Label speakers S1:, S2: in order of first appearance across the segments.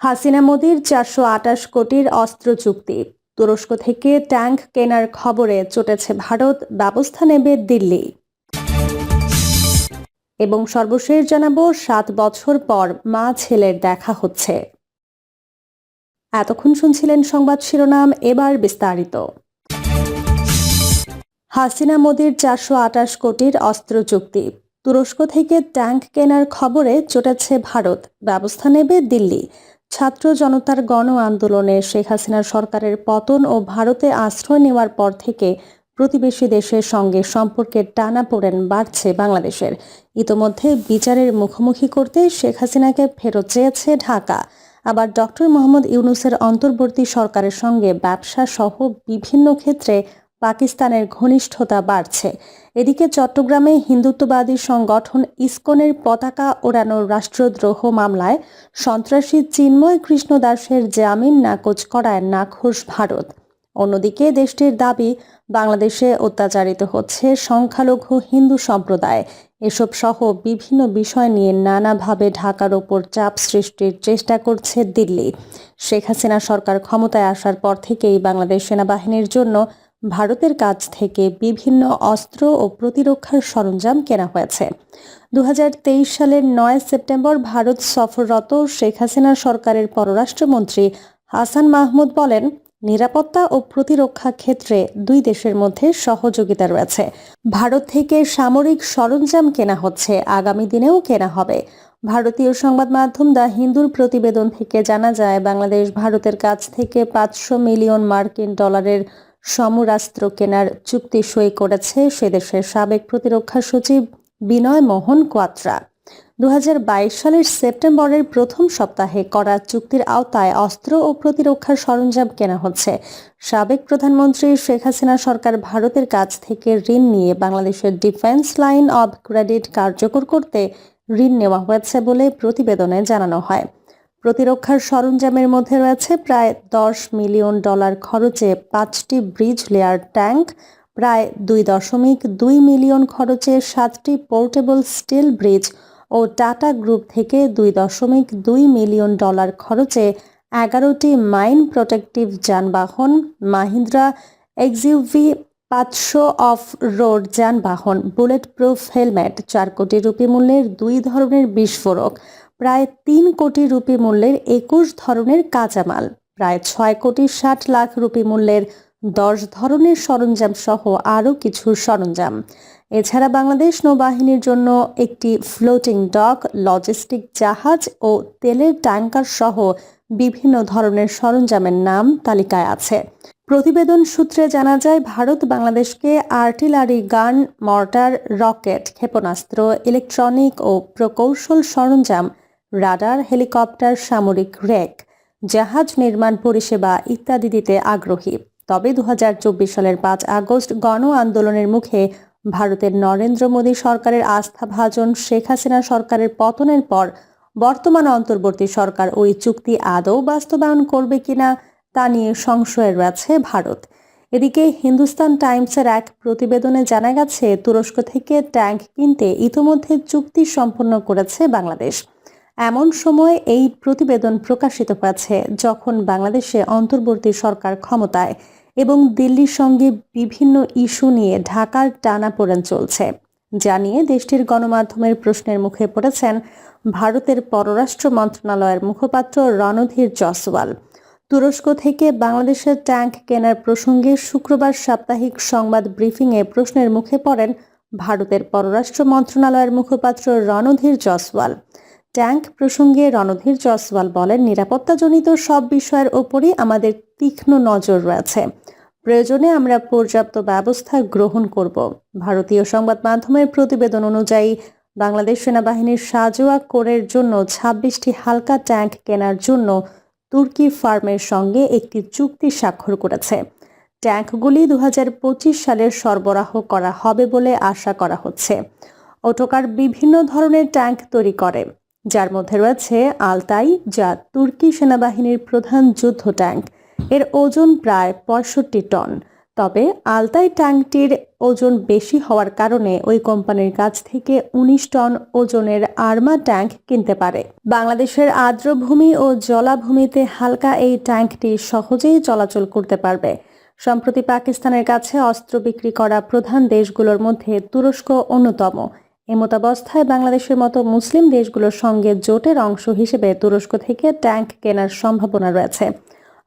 S1: হাসিনা মোদির চারশো আটাশ কোটির অস্ত্র চুক্তি। তুরস্ক থেকে ট্যাঙ্ক কেনার খবরে চটেছে ভারত, ব্যবস্থা নেবে দিল্লি। এবং সর্বশেষ জানাব, সাত বছর পর মা ছেলের দেখা হচ্ছে। এতক্ষণ শুনছিলেন সংবাদ শিরোনাম, এবার বিস্তারিত। হাসিনা মোদির চারশো আটাশ কোটির অস্ত্র চুক্তি। তুরস্ক থেকে ট্যাঙ্ক কেনার খবরে চটেছে ভারত, ব্যবস্থা নেবে দিল্লি। ছাত্র জনতার গণ আন্দোলনে শেখ হাসিনার সরকারের পতন ও ভারতে আশ্রয় নেওয়ার পর থেকে প্রতিবেশী দেশের সঙ্গে সম্পর্কের টানা টানাপোড়েন বাড়ছে বাংলাদেশের। ইতোমধ্যে বিচারের মুখোমুখি করতে শেখ হাসিনাকে ফেরত চেয়েছে ঢাকা। আবার ডক্টর মোহাম্মদ ইউনুসের অন্তর্বর্তী সরকারের সঙ্গে ব্যবসা সহ বিভিন্ন ক্ষেত্রে পাকিস্তানের ঘনিষ্ঠতা বাড়ছে। এদিকে চট্টগ্রামে হিন্দুত্ববাদী সংগঠন ইসকনের পতাকা ওড়ানোর রাষ্ট্রদ্রোহ মামলায় সন্ত্রাসী চিন্ময় কৃষ্ণ দাসের জামিন নাকচ করায় নাখোশ ভারত। অন্যদিকে দেশটির দাবি, বাংলাদেশে অত্যাচারিত হচ্ছে সংখ্যালঘু হিন্দু সম্প্রদায়। এসব সহ বিভিন্ন বিষয় নিয়ে নানাভাবে ঢাকার ওপর চাপ সৃষ্টির চেষ্টা করছে দিল্লি। শেখ হাসিনা সরকার ক্ষমতায় আসার পর থেকেই বাংলাদেশ সেনাবাহিনীর জন্য ভারতের কাছ থেকে বিভিন্ন অস্ত্র ও প্রতিরক্ষার সরঞ্জাম কেনা হয়েছে। দু হাজার তেইশ সালের নয় সেপ্টেম্বর ভারত সফররত শেখ হাসিনা সরকারের পররাষ্ট্রমন্ত্রী হাসান মাহমুদ বলেন, নিরাপত্তা ও প্রতিরক্ষা ক্ষেত্রে দুই দেশের মধ্যে সহযোগিতা রয়েছে। ভারত থেকে সামরিক সরঞ্জাম কেনা হচ্ছে, আগামী দিনেও কেনা হবে। ভারতীয় সংবাদ মাধ্যম দ্য হিন্দুর প্রতিবেদন থেকে জানা যায়, বাংলাদেশ ভারতের কাছ থেকে পাঁচশো মিলিয়ন মার্কিন ডলারের সমরাস্ত্র কেনার চুক্তি সই করেছে সে দেশের সাবেক প্রতিরক্ষা সচিব বিনয় মোহন কোয়াত্রা। দু হাজার বাইশ সালের সেপ্টেম্বরের প্রথম সপ্তাহে করা চুক্তির আওতায় অস্ত্র ও প্রতিরক্ষার সরঞ্জাম কেনা হচ্ছে। সাবেক প্রধানমন্ত্রী শেখ হাসিনা সরকার ভারতের কাছ থেকে ঋণ নিয়ে বাংলাদেশের ডিফেন্স লাইন অব ক্রেডিট কার্যকর করতে ঋণ নেওয়া হয়েছে বলে প্রতিবেদনে জানানো হয়। প্রতিরক্ষার সরঞ্জামের মধ্যে রয়েছে প্রায় দশ মিলিয়ন ডলার খরচে পাঁচটি ব্রিজ লেয়ার ট্যাঙ্ক, প্রায় দুই দশমিক দুই মিলিয়ন খরচে সাতটি পোর্টেবল স্টিল ব্রিজ ও টাটা গ্রুপ থেকে দুই দশমিক দুই মিলিয়ন ডলার খরচে এগারোটি মাইন প্রোটেক্টিভ যানবাহন, মাহিন্দ্রা এক্সইউভি পাঁচশো অফ রোড যানবাহন বুলেট প্রুফ হেলমেট, চার কোটি রুপি মূল্যের দুই ধরনের বিস্ফোরক প্রায় তিন কোটি রুপি মূল্যের একুশ ধরনের কাঁচামাল, প্রায় ছয় কোটি ষাট লাখ রুপি মূল্যের দশ ধরনের সরঞ্জাম সহ আরও কিছু সরঞ্জাম। এছাড়া বাংলাদেশ নৌবাহিনীর জন্য একটি ফ্লোটিং ডক লজিস্টিক জাহাজ ও তেলের ট্যাঙ্কার সহ বিভিন্ন ধরনের সরঞ্জামের নাম তালিকায় আছে। প্রতিবেদন সূত্রে জানা যায়, ভারত বাংলাদেশকে আর্টিলারি গান, মর্টার, রকেট, ক্ষেপণাস্ত্র, ইলেকট্রনিক ও প্রকৌশল সরঞ্জাম রাডার, হেলিকপ্টার, সামরিক রেক জাহাজ নির্মাণ পরিষেবা ইত্যাদি দিতে আগ্রহী। তবে দুহাজার চব্বিশ সালের পাঁচ আগস্ট গণ আন্দোলনের মুখে ভারতের নরেন্দ্র মোদী সরকারের আস্থাভাজন শেখ হাসিনা সরকারের পতনের পর বর্তমান অন্তর্বর্তী সরকার ওই চুক্তি আদৌ বাস্তবায়ন করবে কিনা তা নিয়ে সংশয়ে রয়েছে ভারত। এদিকে হিন্দুস্তান টাইমসের এক প্রতিবেদনে জানা গেছে, তুরস্ক থেকে ট্যাঙ্ক কিনতে ইতোমধ্যে চুক্তি সম্পন্ন করেছে বাংলাদেশ। এমন সময় এই প্রতিবেদন প্রকাশিত হয়েছে যখন বাংলাদেশে অন্তর্বর্তী সরকার ক্ষমতায় এবং দিল্লির সঙ্গে বিভিন্ন ইস্যু নিয়ে ঢাকার টানাপোড়েন চলছে। যা নিয়ে দেশটির গণমাধ্যমের প্রশ্নের মুখে পড়েছেন ভারতের পররাষ্ট্র মন্ত্রণালয়ের মুখপাত্র রণধীর জসওয়াল তুরস্ক থেকে বাংলাদেশের ট্যাঙ্ক কেনার প্রসঙ্গে শুক্রবার সাপ্তাহিক সংবাদ ব্রিফিংয়ে প্রশ্নের মুখে পড়েন ভারতের পররাষ্ট্র মন্ত্রণালয়ের মুখপাত্র রণধীর জসওয়াল ট্যাঙ্ক প্রসঙ্গে রণধীর জসওয়াল বলেন, নিরাপত্তাজনিত সব বিষয়ের ওপরই আমাদের তীক্ষ্ণ নজর রয়েছে। প্রয়োজনে আমরা পর্যাপ্ত ব্যবস্থা গ্রহণ করব। ভারতীয় সংবাদ মাধ্যমের প্রতিবেদন অনুযায়ী, বাংলাদেশ সেনাবাহিনীর সাজোয়া কোরের জন্য ছাব্বিশটি হালকা ট্যাঙ্ক কেনার জন্য তুর্কি ফার্মের সঙ্গে একটি চুক্তি স্বাক্ষর করেছে। ট্যাঙ্কগুলি দু সালের সরবরাহ করা হবে বলে আশা করা হচ্ছে। অটোকার বিভিন্ন ধরনের ট্যাঙ্ক তৈরি করে। যার মধ্যে রয়েছে আলতাই, যা তুর্কি সেনাবাহিনীর প্রধান যুদ্ধ ট্যাঙ্ক। এর ওজন প্রায় পঁয়ষট্টি টন। তবে আলতাই ট্যাঙ্কটির ওজন বেশি হওয়ার কারণে ওই কোম্পানির কাছ থেকে উনিশ টন ওজনের আর্মা ট্যাঙ্ক কিনতে পারে। বাংলাদেশের আর্দ্রভূমি ও জলাভূমিতে হালকা এই ট্যাঙ্কটি সহজেই চলাচল করতে পারবে। সম্প্রতি পাকিস্তানের কাছে অস্ত্র বিক্রি করা প্রধান দেশগুলোর মধ্যে তুরস্ক অন্যতম। এমতাবস্থায় বাংলাদেশের মতো মুসলিম দেশগুলোর সঙ্গে জোটের অংশ হিসেবে তুরস্ক থেকে ট্যাঙ্ক কেনার সম্ভাবনা রয়েছে।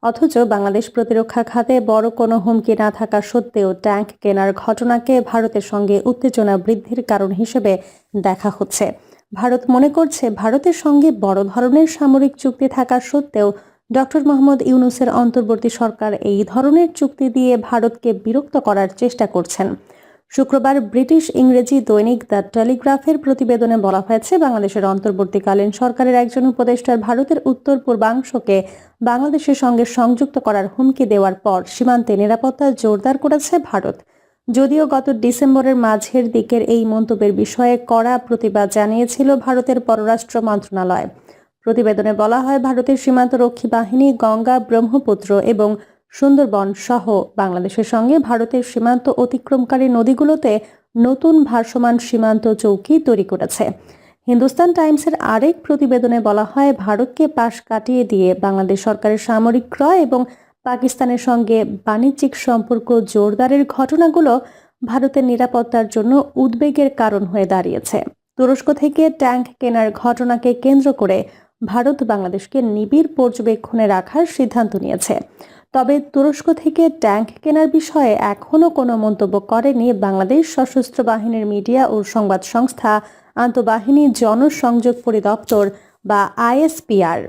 S1: অথচ বাংলাদেশ প্রতিরক্ষা খাতে বড় কোনো হুমকি না থাকা সত্ত্বেও ট্যাঙ্ক কেনার ঘটনাকে ভারতের সঙ্গে উত্তেজনা বৃদ্ধির কারণ হিসেবে দেখা হচ্ছে। ভারত মনে করছে ভারতের সঙ্গে বড় ধরনের সামরিক চুক্তি থাকা সত্ত্বেও ডক্টর মোহাম্মদ ইউনুসের অন্তর্বর্তী সরকার এই ধরনের চুক্তি দিয়ে ভারতকে বিরক্ত করার চেষ্টা করছেন। শুক্রবার ব্রিটিশ ইংরেজি দৈনিক দ্য টেলিগ্রাফের প্রতিবেদনে বলা হয়েছে, বাংলাদেশের অন্তর্বর্তীকালীন সরকারের একজন উপদেষ্টার ভারতের উত্তর পূর্বাংশকে বাংলাদেশের সঙ্গে সংযুক্ত করার হুমকি দেওয়ার পর সীমান্তে নিরাপত্তা জোরদার করেছে ভারত। যদিও গত ডিসেম্বরের মাঝের দিকের এই মন্তব্যের বিষয়ে কড়া প্রতিবাদ জানিয়েছিল ভারতের পররাষ্ট্র মন্ত্রণালয়। প্রতিবেদনে বলা হয়, ভারতের সীমান্তরক্ষী বাহিনী গঙ্গা ব্রহ্মপুত্র এবং সুন্দরবন সহ বাংলাদেশের সঙ্গে ভারতের সীমান্ত অতিক্রমকারী নদীগুলোতে নতুন ভারসমান সীমান্ত চৌকি তৈরি করেছে। হিন্দুস্তান টাইমসের আরেক প্রতিবেদনে বলা হয়, ভারতকে পাশ কাটিয়ে দিয়ে বাংলাদেশ সরকারের সামরিক ক্রয় এবং পাকিস্তানের সঙ্গে বাণিজ্যিক সম্পর্ক জোরদারের ঘটনাগুলো ভারতের নিরাপত্তার জন্য উদ্বেগের কারণ হয়ে দাঁড়িয়েছে। তুরস্ক থেকে ট্যাঙ্ক কেনার ঘটনাকে কেন্দ্র করে ভারত বাংলাদেশকে নিবিড় পর্যবেক্ষণে রাখার সিদ্ধান্ত নিয়েছে। তবে তুরস্ক থেকে ট্যাঙ্ক কেনার বিষয়ে এখনও কোনো মন্তব্য করেনি বাংলাদেশ সশস্ত্র বাহিনীর মিডিয়া ও সংবাদ সংস্থা, আন্তঃবাহিনী জনসংযোগ পরিদপ্তর বা আইএসপিআর।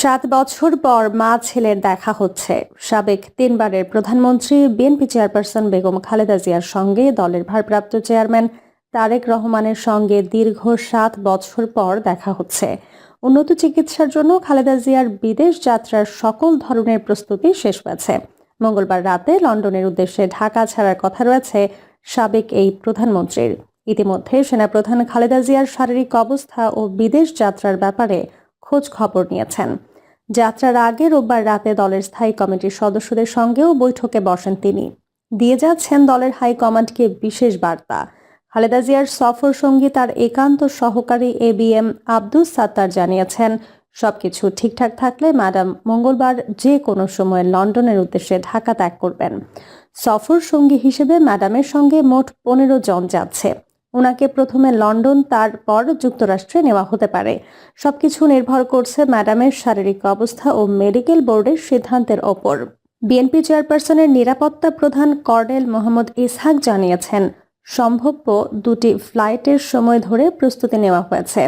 S1: সাত বছর পর মা ছেলের দেখা হচ্ছে। সাবেক তিনবারের প্রধানমন্ত্রী, বিএনপি চেয়ারপারসন বেগম খালেদা জিয়ার সঙ্গে দলের ভারপ্রাপ্ত চেয়ারম্যান তারেক রহমানের সঙ্গে দীর্ঘ সাত বছর পর দেখা হচ্ছে। উন্নত চিকিৎসার জন্য খালেদা জিয়ার বিদেশ যাত্রার সকল ধরনের প্রস্তুতি শেষ হয়েছে। মঙ্গলবার রাতে লন্ডনের উদ্দেশ্যে ঢাকা ছাড়ার কথা রয়েছে সাবেক এই প্রধানমন্ত্রীর। ইতিমধ্যে সেনাপ্রধান খালেদা জিয়ার শারীরিক অবস্থা ও বিদেশ যাত্রার ব্যাপারে খোঁজ খবর নিয়েছেন। যাত্রার আগে রোববার রাতে দলের স্থায়ী কমিটির সদস্যদের সঙ্গেও বৈঠকে বসেন তিনি। দিয়ে যাচ্ছেন দলের হাইকমান্ডকে বিশেষ বার্তা। খালেদা জিয়ার সফর সঙ্গী তার একান্ত সহকারী A B M Abdus Sattar জানিয়েছেন, সবকিছু ঠিকঠাক থাকলে ম্যাডাম মঙ্গলবার যে কোনো সময় লন্ডনের উদ্দেশ্যে ঢাকা ত্যাগ করবেন। সফর সঙ্গী হিসেবে ম্যাডামের সঙ্গে মোট পনেরো জন যাচ্ছে। ওনাকে প্রথমে লন্ডন, তারপর যুক্তরাষ্ট্রে নেওয়া হতে পারে। সবকিছু নির্ভর করছে ম্যাডামের শারীরিক অবস্থা ও মেডিকেল বোর্ডের সিদ্ধান্তের ওপর। বিএনপি চেয়ারপারসনের নিরাপত্তা প্রধান কর্নেল মোহাম্মদ ইসহাক জানিয়েছেন সম্ভাব্য দুটি ফ্লাইটের সময় ধরে প্রস্তুতি নেওয়া হয়েছে।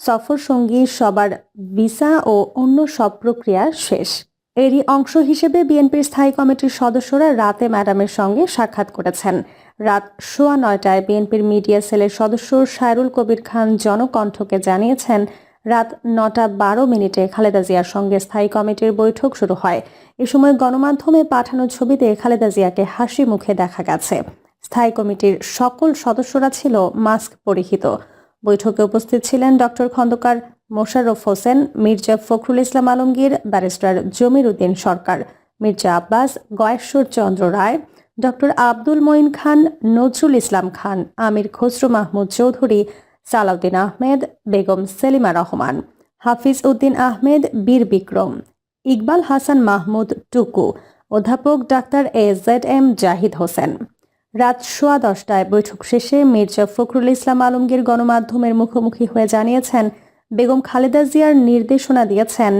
S1: সফর সঙ্গী সবার ভিসা ও অন্য সব প্রক্রিয়া শেষ। এরই অংশ হিসেবে বিএনপির স্থায়ী কমিটির সদস্যরা রাতে ম্যাডামের সঙ্গে সাক্ষাৎ করেছেন। রাত সোয়া নয়টায় বিএনপির মিডিয়া সেলের সদস্য সায়রুল কবির খান জনকণ্ঠকে জানিয়েছেন, রাত নটা বারো মিনিটে খালেদা জিয়ার সঙ্গে স্থায়ী কমিটির বৈঠক শুরু হয়। এ সময় গণমাধ্যমে পাঠানো ছবিতে খালেদা জিয়াকে হাসি মুখে দেখা গেছে। স্থায়ী কমিটির সকল সদস্যরা ছিল মাস্ক পরিহিত। বৈঠকে উপস্থিত ছিলেন doctor Khandaker Mosharraf Hossain, Mirza Fakhrul Islam Alamgir, barrister Jamir Uddin Sarkar, Mirza Abbas, Goyeshwar Chandra Roy doctor Abdul Moyeen Khan, Nazrul Islam Khan, Amir Khasru Mahmud Chowdhury, Salahuddin Ahmed, Begum Selima Rahman, Hafiz Uddin Ahmed, Bir Bikram, Iqbal Hasan Mahmud Tuku, অধ্যাপক doctor A Z M Zahid Hossain. রাত সোয়া দশটায় বৈঠক শেষে মির্জা ফখরুল ইসলাম আলমগীর গণমাধ্যমের মুখোমুখি হয়ে জানিয়েছেন, বেগম খালেদা জিয়ার নির্দেশনা দিয়েছেন,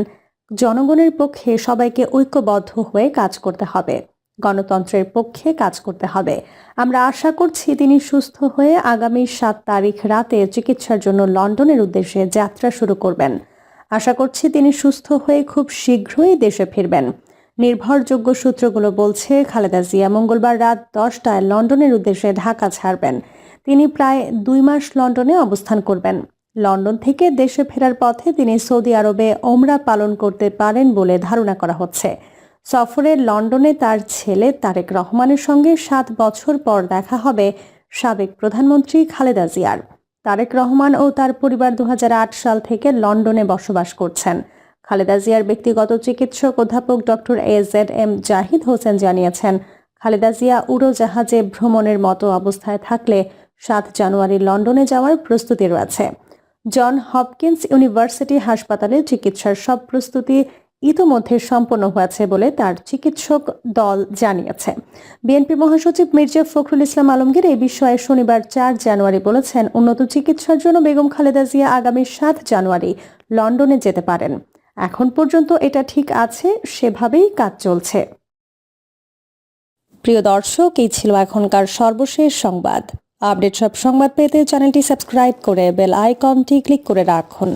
S1: জনগণের পক্ষে সবাইকে ঐক্যবদ্ধ হয়ে কাজ করতে হবে, গণতন্ত্রের পক্ষে কাজ করতে হবে। আমরা আশা করছি তিনি সুস্থ হয়ে আগামী সাত তারিখ রাতে চিকিৎসার জন্য লন্ডনের উদ্দেশ্যে যাত্রা শুরু করবেন। আশা করছি তিনি সুস্থ হয়ে খুব শীঘ্রই দেশে ফিরবেন। নির্ভরযোগ্য সূত্রগুলো বলছে, খালেদা জিয়া মঙ্গলবার রাত দশটায় লন্ডনের উদ্দেশ্যে ঢাকা ছাড়বেন। তিনি প্রায় দুই মাস লন্ডনে অবস্থান করবেন। লন্ডন থেকে দেশে ফেরার পথে তিনি সৌদি আরবে ওমরা পালন করতে পারেন বলে ধারণা করা হচ্ছে। সফরে লন্ডনে তার ছেলে তারেক রহমানের সঙ্গে সাত বছর পর দেখা হবে সাবেক প্রধানমন্ত্রী খালেদা জিয়ার। তারেক রহমান ও তার পরিবার দু হাজার আট সাল থেকে লন্ডনে বসবাস করছেন। খালেদা জিয়ার ব্যক্তিগত চিকিৎসক অধ্যাপক doctor A Z M Zahid Hossain জানিয়েছেন, খালেদা জিয়া উড়োজাহাজে ভ্রমণের মতো অবস্থায় থাকলে সাত জানুয়ারি লন্ডনে যাওয়ার প্রস্তুতি রয়েছে। জন হপকিন্স ইউনিভার্সিটি হাসপাতালে চিকিৎসার সব প্রস্তুতি ইতোমধ্যে সম্পন্ন হয়েছে বলে তার চিকিৎসক দল জানিয়েছে। বিএনপি মহাসচিব মির্জা ফখরুল ইসলাম আলমগীর এই বিষয়ে শনিবার চার জানুয়ারি বলেছেন, উন্নত চিকিৎসার জন্য বেগম খালেদা জিয়া আগামী সাত জানুয়ারি লন্ডনে যেতে পারেন। এখন পর্যন্ত এটা ঠিক আছে, সেভাবেই কাজ চলছে। প্রিয় দর্শক, এই ছিল এখনকার সর্বশেষ সংবাদ। আপডেট সব সংবাদ পেতে চ্যানেলটি সাবস্ক্রাইব করে বেল আইকনটি ক্লিক করে রাখুন।